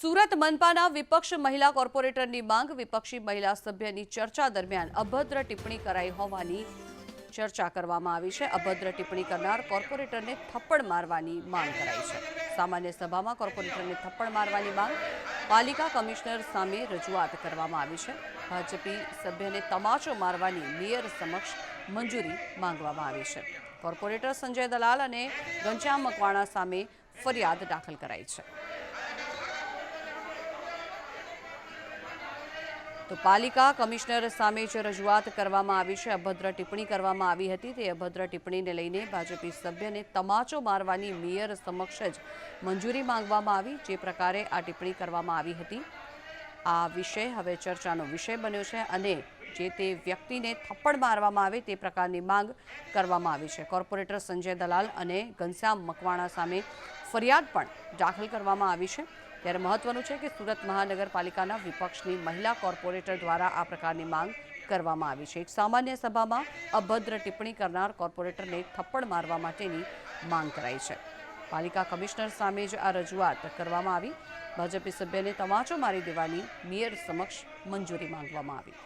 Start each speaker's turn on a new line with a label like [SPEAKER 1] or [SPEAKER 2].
[SPEAKER 1] સુરત મનપાના વિપક્ષ મહિલા કોર્પોરેટરની માંગ, વિપક્ષી મહિલા સભ્યની ચર્ચા દરમિયાન અભદ્ર ટિપ્પણી કરાઈ હોવાની ચર્ચા કરવામાં આવી છે. અભદ્ર ટિપ્પણી કરનાર કોર્પોરેટરને થપ્પડ મારવાની માંગ કરાઈ છે. સામાન્ય સભામાં કોર્પોરેટરને થપ્પડ મારવાની માંગ પાલિકા કમિશનર સામે રજૂઆત કરવામાં આવી છે. ભાજપી સભ્યને તમાચો મારવાની મેયર સમક્ષ મંજૂરી માંગવામાં આવી છે. કોર્પોરેટર સંજય દલાલ અને ઘનશ્યામ મકવાણા સામે ફરિયાદ દાખલ કરાઈ છે. તો પાલિકા કમિશનર સામે જે રજૂઆત કરવામાં આવી છે. અભદ્ર ટિપ્પણી કરવામાં આવી હતી. તે અભદ્ર ટિપ્પણીને લઈને ભાજપી સભ્યને તમાચો મારવાની મેયર સમક્ષ જ મંજૂરી માંગવામાં આવી, જે પ્રકારે આ ટિપ્પણી કરવામાં આવી હતી. આ વિષય હવે ચર્ચાનો વિષય બન્યો છે અને જે તે વ્યક્તિને થપ્પડ મારવામાં આવે તે પ્રકારની માંગ કરવામાં આવી છે. કોર્પોરેટર સંજય દલાલ અને ઘનશ્યામ મકવાણા સામે ફરિયાદ પણ દાખલ કરવામાં આવી છે. ત્યારે મહત્વનું છે કે સુરત મહાનગરપાલિકાના વિપક્ષની મહિલા કોર્પોરેટર દ્વારા આ પ્રકારની માંગ કરવામાં આવી છે. એક સામાન્ય સભામાં અભદ્ર ટિપ્પણી કરનાર કોર્પોરેટરને થપ્પડ મારવા માટેની માંગ કરાઈ છે. પાલિકા કમિશનર સામે જ આ રજૂઆત કરવામાં આવી. ભાજપી સભ્યને તમાચો મારી દેવાની મેયર સમક્ષ મંજૂરી માંગવામાં આવી.